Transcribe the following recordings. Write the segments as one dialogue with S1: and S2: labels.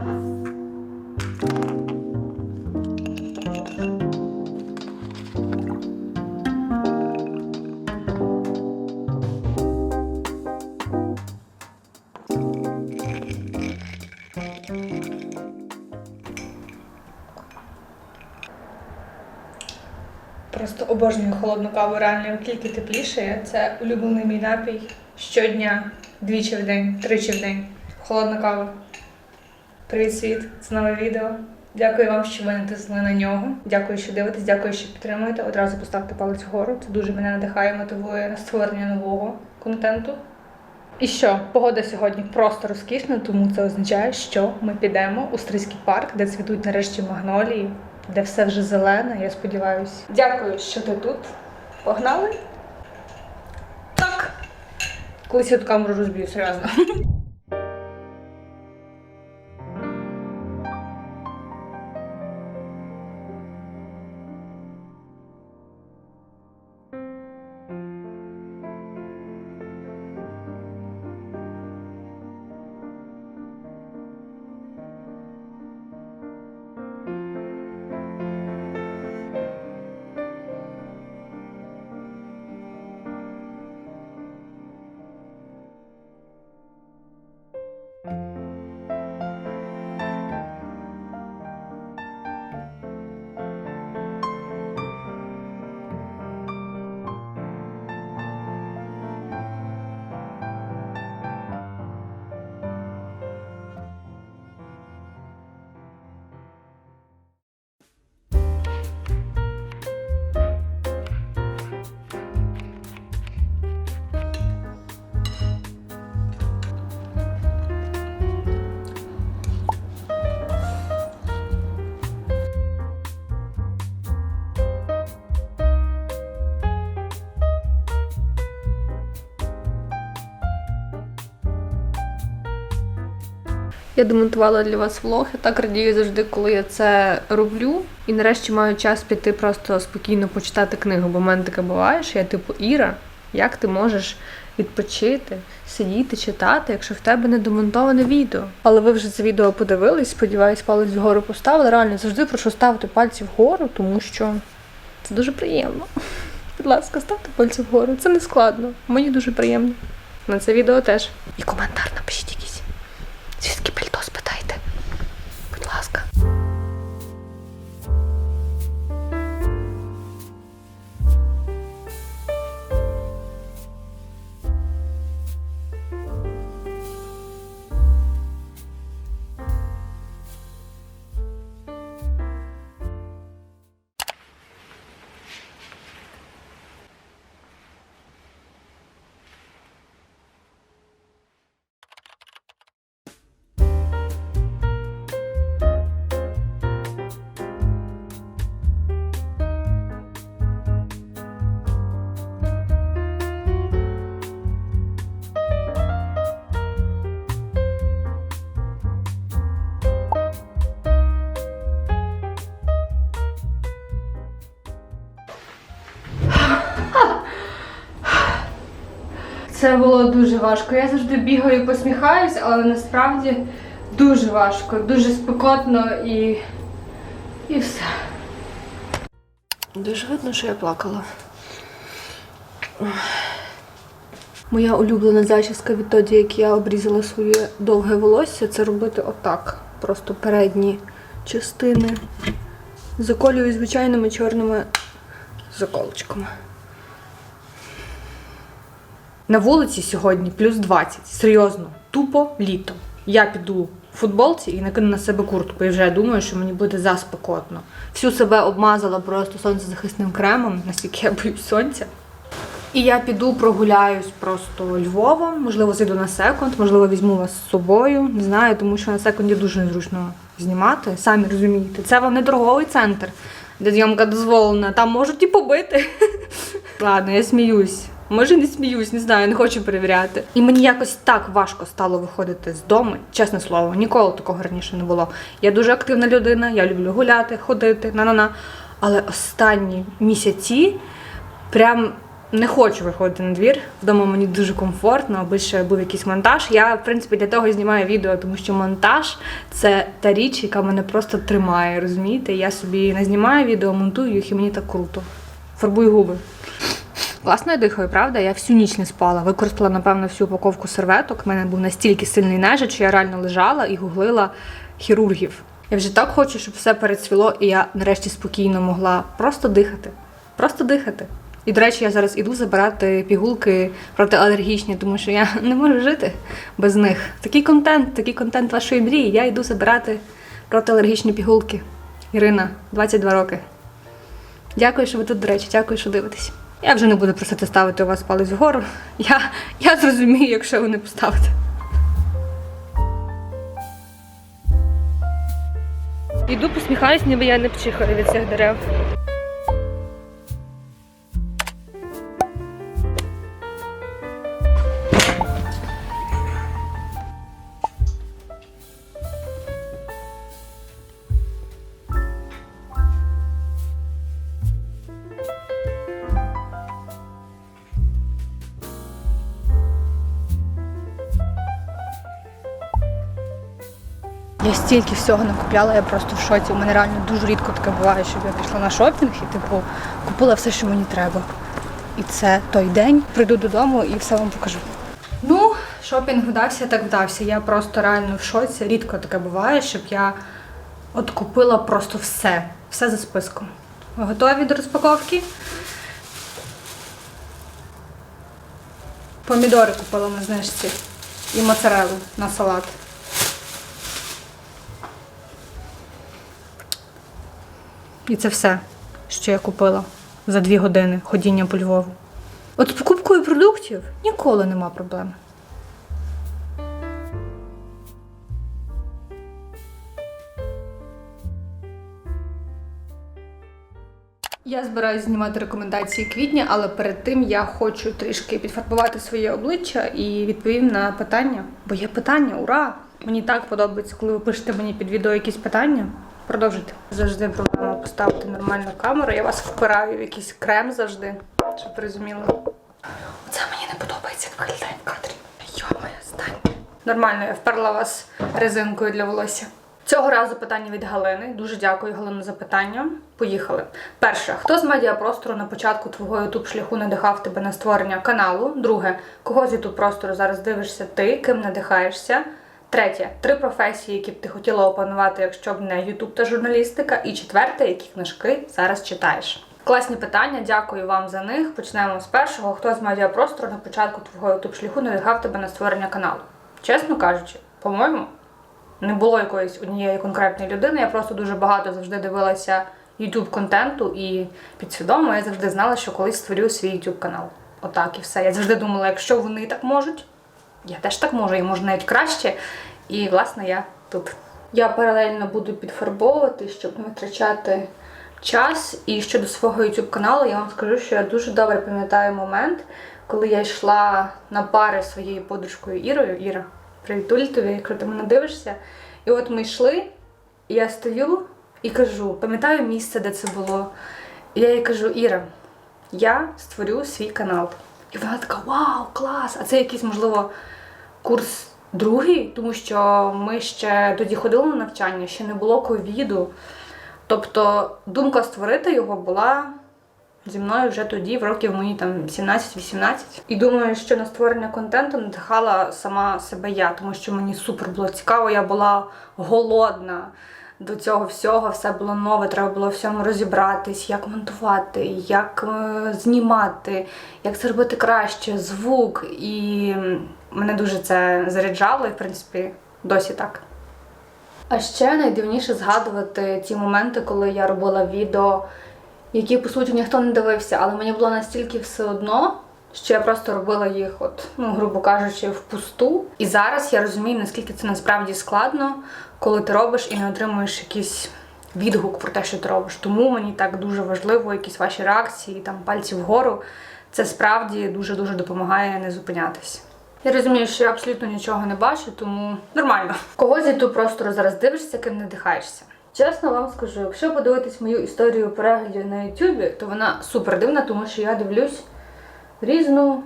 S1: Просто обожнюю холодну каву, реально як тільки тепліше. Це улюблений мій напій щодня, двічі в день, тричі в день. Холодна кава. Привіт, світ! Це нове відео. Дякую вам, що ви натиснули на нього. Дякую, що дивитесь, дякую, що підтримуєте. Одразу поставте палець вгору. Це дуже мене надихає, мотивує на створення нового контенту. І що, погода сьогодні просто розкішна, тому це означає, що ми підемо у Стрийський парк, де цвітуть нарешті магнолії, де все вже зелене, я сподіваюся. Дякую, що ти тут. Погнали? Так. Колись я ту камеру розб'ю, серйозно.
S2: Я демонтувала для вас влог. Я так радію завжди, коли я це роблю. І нарешті маю час піти просто спокійно почитати книгу. Бо в мене таке буває, що я типу Іра, як ти можеш відпочити, сидіти, читати, якщо в тебе не демонтоване відео. Але ви вже це відео подивились, сподіваюсь, палець вгору поставили. Реально завжди прошу ставити пальці вгору, тому що це дуже приємно. Будь ласка, ставте пальці вгору. Це не складно. Мені дуже приємно. На це відео теж. І коментар напишіть якийсь. Звідки Це було дуже важко. Я завжди бігаю і посміхаюсь, але насправді дуже важко, дуже спекотно і. і все. Дуже видно, що я плакала. Моя улюблена зачіска відтоді, як я обрізала своє довге волосся, це робити отак. Просто передні частини. Заколюю звичайними чорними заколочками. На вулиці сьогодні плюс 20. Серйозно, тупо літо. Я піду в футболці і накину на себе куртку. І вже думаю, що мені буде заспекотно. Всю себе обмазала просто сонцезахисним кремом, наскільки я боюсь сонця. І я піду прогуляюсь просто Львовом, можливо, зайду на секунд, можливо, візьму вас з собою. Не знаю, тому що на секунді дуже незручно знімати. Самі розумієте, це вам не торговий центр, де зйомка дозволена. Там можуть і побити. Ладно, я сміюсь. Може, не сміюсь, не знаю, не хочу перевіряти. І мені якось так важко стало виходити з дому, чесне слово, ніколи такого раніше не було. Я дуже активна людина, я люблю гуляти, ходити, на-на-на. Але останні місяці прям не хочу виходити на двір. Вдома мені дуже комфортно, аби ще був якийсь монтаж. Я, в принципі, для того і знімаю відео, тому що монтаж це та річ, яка мене просто тримає. Розумієте? Я собі не знімаю відео, монтую їх, і мені так круто. Фарбую губи. Класно я дихаю, правда? Я всю ніч не спала. Використала, напевно, всю упаковку серветок. У мене був настільки сильний нежить, що я реально лежала і гуглила хірургів. Я вже так хочу, щоб все перецвіло, і я нарешті спокійно могла просто дихати. Просто дихати. І, до речі, я зараз іду забирати пігулки протиалергічні, тому що я не можу жити без них. Такий контент, такий контент вашої мрії. Я йду забирати протиалергічні пігулки. Ірина, 22 роки. Дякую, що ви тут, до речі, дякую, що дивитесь. Я вже не буду просити ставити у вас палець вгору. Я, я зрозумію, якщо ви не поставите. Іду посміхаюсь, ніби я не пчихаю від цих дерев. Я стільки всього накупляла, я просто в шоці. У мене реально дуже рідко таке буває, щоб я пішла на шопінг і типу купила все, що мені треба. І це той день. Прийду додому і все вам покажу. Ну, шопінг вдався, так вдався. Я просто реально в шоці. Рідко таке буває, щоб я от купила просто все. Все за списком. Ви готові до розпаковки? Помідори купила на знижці і моцарелу на салат. І це все, що я купила за дві години ходіння по Львову. От з покупкою продуктів ніколи нема проблем. Я збираюся знімати рекомендації квітня, але перед тим я хочу трішки підфарбувати своє обличчя і відповім на питання. Бо є питання, ура! Мені так подобається, коли ви пишете мені під відео якісь питання. Продовжуйте. Завжди проблема поставити нормальну камеру. Я вас впираю в якийсь крем завжди, щоб розуміли. Оце мені не подобається, виглядає в кадрі. Йо-моє, стань. Нормально, я вперла вас резинкою для волосся. Цього разу питання від Галини. Дуже дякую, Галина, за питання. Поїхали. Перше, хто з медіапростору на початку твого ютуб шляху надихав тебе на створення каналу? Друге, кого з ютуб простору зараз дивишся ти, ким надихаєшся? Третє, три професії, які б ти хотіла опанувати, якщо б не Ютуб та журналістика. І четверте, які книжки зараз читаєш. Класні питання, дякую вам за них. Почнемо з першого. Хто з медіапростору на початку твого ютуб шляху надихав тебе на створення каналу? Чесно кажучи, по-моєму, не було якоїсь однієї конкретної людини. Я просто дуже багато завжди дивилася YouTube контенту і підсвідомо я завжди знала, що колись створю свій YouTube канал. Отак і все. Я завжди думала, якщо вони так можуть, я теж так можу, і можу навіть краще. І власне я тут. Я паралельно буду підфарбовувати, щоб не витрачати час. І щодо свого YouTube каналу, я вам скажу, що я дуже добре пам'ятаю момент, коли я йшла на пари зі своєю подружкою Ірою. Іра, привіт тобі, якщо ти мене дивишся. І от ми йшли, і я стою і кажу, пам'ятаю місце, де це було. І я їй кажу, Іра, я створю свій канал. І вона така: Вау, клас! А це якийсь, можливо, курс другий, тому що ми ще тоді ходили на навчання, ще не було ковіду. Тобто думка створити його була зі мною вже тоді, в років мені там 17-18. І думаю, що на створення контенту надихала сама себе я, тому що мені супер було цікаво, я була голодна до цього всього, все було нове, треба було всьому розібратись, як монтувати, як е, знімати, як це робити краще, звук. І мене дуже це заряджало, і в принципі досі так. А ще найдивніше згадувати ті моменти, коли я робила відео, які по суті ніхто не дивився, але мені було настільки все одно, що я просто робила їх, от, ну, грубо кажучи, впусту. І зараз я розумію, наскільки це насправді складно, коли ти робиш і не отримуєш якийсь відгук про те, що ти робиш. Тому мені так дуже важливо, якісь ваші реакції, там пальці вгору. Це справді дуже-дуже допомагає не зупинятись. Я розумію, що я абсолютно нічого не бачу, тому нормально. Кого з YouTube простору зараз дивишся, ким надихаєшся? Чесно вам скажу, якщо подивитись мою історію переглядів на YouTube, то вона супер дивна, тому що я дивлюсь різну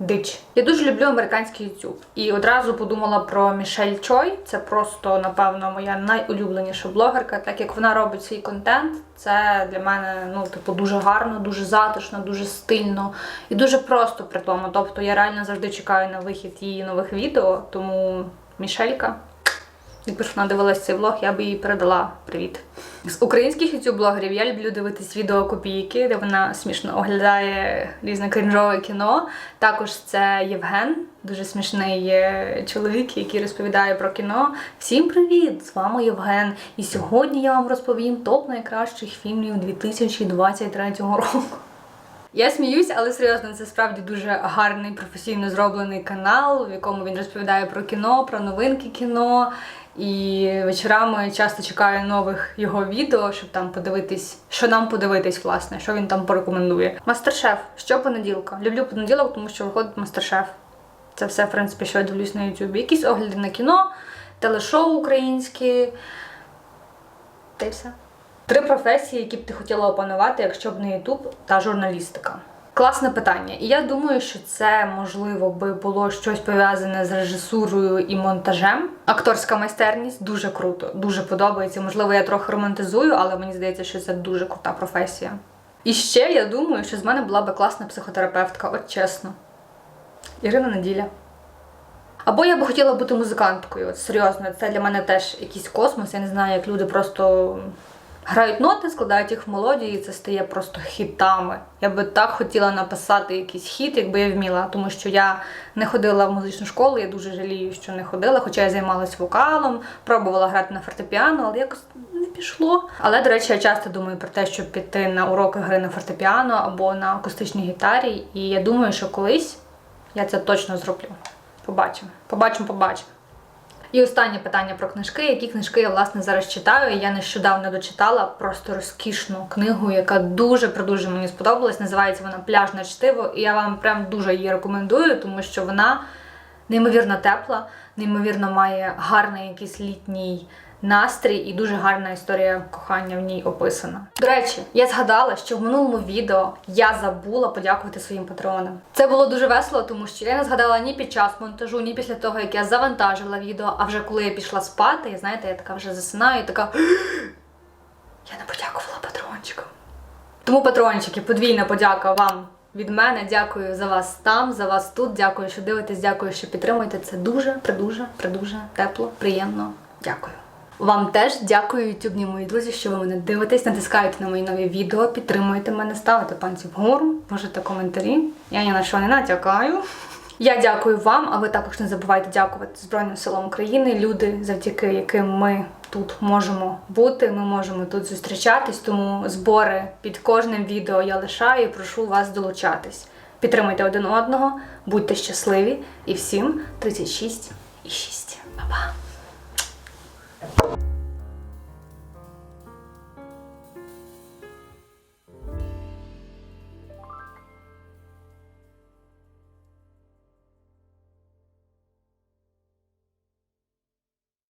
S2: дич. Я дуже люблю американський YouTube. І одразу подумала про Мішель Чой. Це просто, напевно, моя найулюбленіша блогерка, так як вона робить свій контент. Це для мене ну, типу, дуже гарно, дуже затишно, дуже стильно і дуже просто при тому. Тобто я реально завжди чекаю на вихід її нових відео, тому Мішелька. Якби вона дивилась цей влог, я би їй передала привіт. З українських ютуб-блогерів я люблю дивитись відео копійки, де вона смішно оглядає різне крінжове кіно. Також це Євген, дуже смішний чоловік, який розповідає про кіно. Всім привіт! З вами Євген. І сьогодні я вам розповім топ найкращих фільмів 2023 року. Я сміюсь, але серйозно, це справді дуже гарний професійно зроблений канал, в якому він розповідає про кіно, про новинки кіно. І вечорами часто чекаю нових його відео, щоб там подивитись, що нам подивитись, власне, що він там порекомендує. Мастер-шеф. Що понеділка? Люблю понеділок, тому що виходить мастер-шеф. Це все, в принципі, що я дивлюсь на Ютубі. Якісь огляди на кіно, телешоу українські. Та й все. Три професії, які б ти хотіла опанувати, якщо б не Ютуб та журналістика. Класне питання. І я думаю, що це можливо би було щось пов'язане з режисурою і монтажем. Акторська майстерність дуже круто, дуже подобається. Можливо, я трохи романтизую, але мені здається, що це дуже крута професія. І ще я думаю, що з мене була би класна психотерапевтка, от чесно. Ірина Неділя. Або я би хотіла бути музиканткою. От серйозно, це для мене теж якийсь космос. Я не знаю, як люди просто грають ноти, складають їх в мелодії, і це стає просто хітами. Я би так хотіла написати якийсь хіт, якби я вміла, тому що я не ходила в музичну школу, я дуже жалію, що не ходила, хоча я займалась вокалом, пробувала грати на фортепіано, але якось не пішло. Але, до речі, я часто думаю про те, щоб піти на уроки гри на фортепіано або на акустичній гітарі. І я думаю, що колись я це точно зроблю. Побачимо. Побачимо, побачимо. І останнє питання про книжки. Які книжки я власне зараз читаю? Я нещодавно дочитала просто розкішну книгу, яка дуже дуже мені сподобалась. Називається вона Пляжне чтиво. І я вам прям дуже її рекомендую, тому що вона неймовірно тепла, неймовірно має гарний якийсь літній настрій і дуже гарна історія кохання в ній описана. До речі, я згадала, що в минулому відео я забула подякувати своїм патронам. Це було дуже весело, тому що я не згадала ні під час монтажу, ні після того, як я завантажила відео. А вже коли я пішла спати, і знаєте, я така вже засинаю, і така я не подякувала патрончикам. Тому, патрончики, подвійна подяка вам від мене. Дякую за вас там, за вас тут. Дякую, що дивитесь, дякую, що підтримуєте. Це дуже, придуже, придуже тепло, приємно. Дякую. Вам теж дякую, ютубні мої друзі, що ви мене дивитесь, натискаєте на мої нові відео, підтримуєте мене, ставите пальці вгору, можете коментарі. Я ні на що не натякаю. Я дякую вам, а ви також не забувайте дякувати Збройним силам України, люди, завдяки яким ми тут можемо бути, ми можемо тут зустрічатись, тому збори під кожним відео я лишаю і прошу вас долучатись. Підтримуйте один одного, будьте щасливі і всім 36 і 6. Па-па!